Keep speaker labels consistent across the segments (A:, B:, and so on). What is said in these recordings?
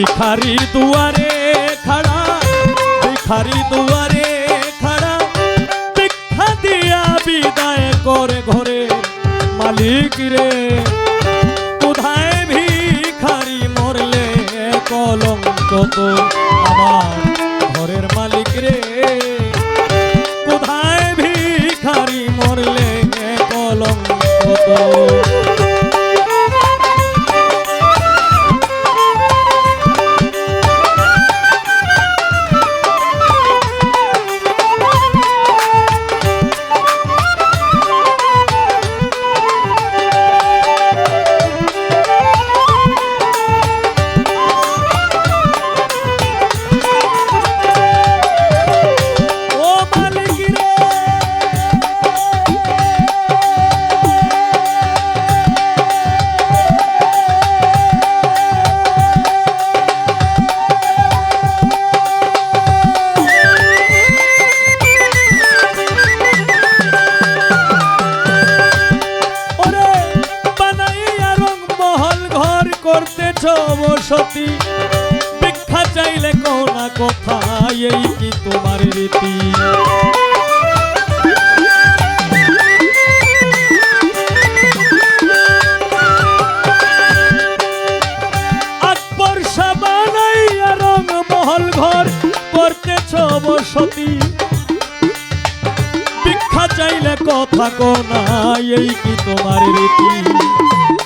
A: ভিখারি দুয়ারে খাড়া, ভিখারি দুয়ারে খাড়া, ভিক্ষা দিয়া বিদায় করে ঘরে। মালিক রে, কোথায় ভিখারি মরলে কলঙ্ক তো আমার ঘরের মালিক রে, কোথায় ভিখারি মরলে কলঙ্ক তো বসতি ভিক্ষা চাইলে কোনা কথা, এই কি তোমার রীতি? আকবর সাবানাইয়া রং মহল ঘর করতেছ বসতি ভিক্ষা চাইলে কথা কোনা, এই কি তোমার রীতি?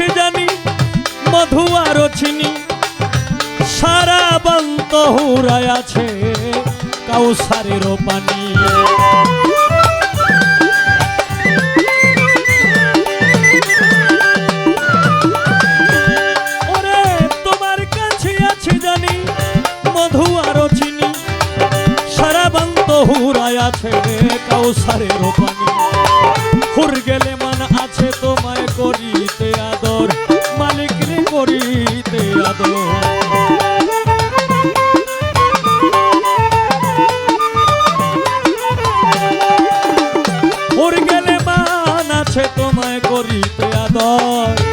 A: আছে জানি, মধু আরও চিনি। সারা বন্ত হুরায় আছে কাউসারেরও পানি। আছে কাউসারেরও পানি। হুর গেলে মান আছে তোমায় করিতে হুর গেলে মান আছে তোমায় করিতে আদর।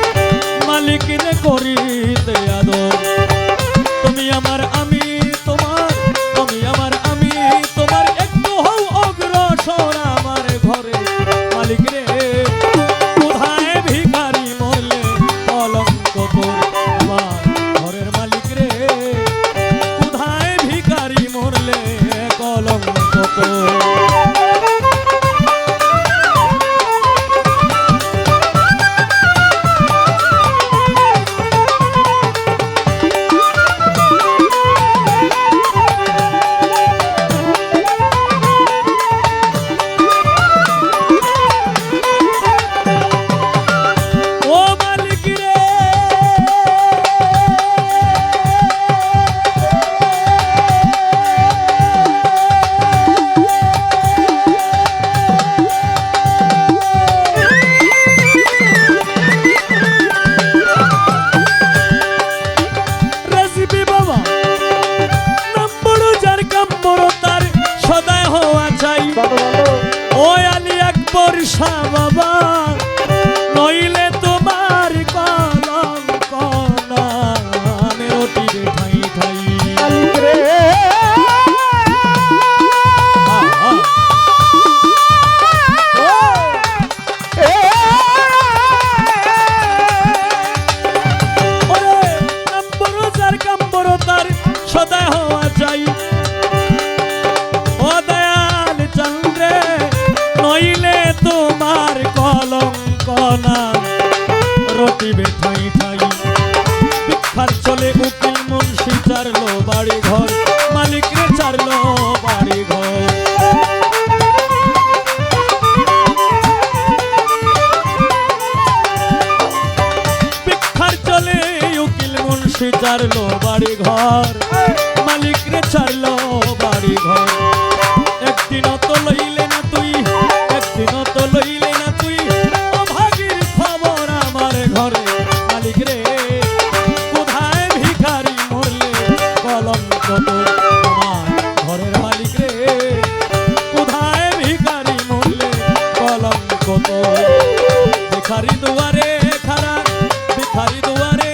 A: বাবা হারলো বাড়ি ঘর। ভিক্ষার চলে উকিল মুন্সি জারলো বাড়ি ঘর। হরিদুয়ারে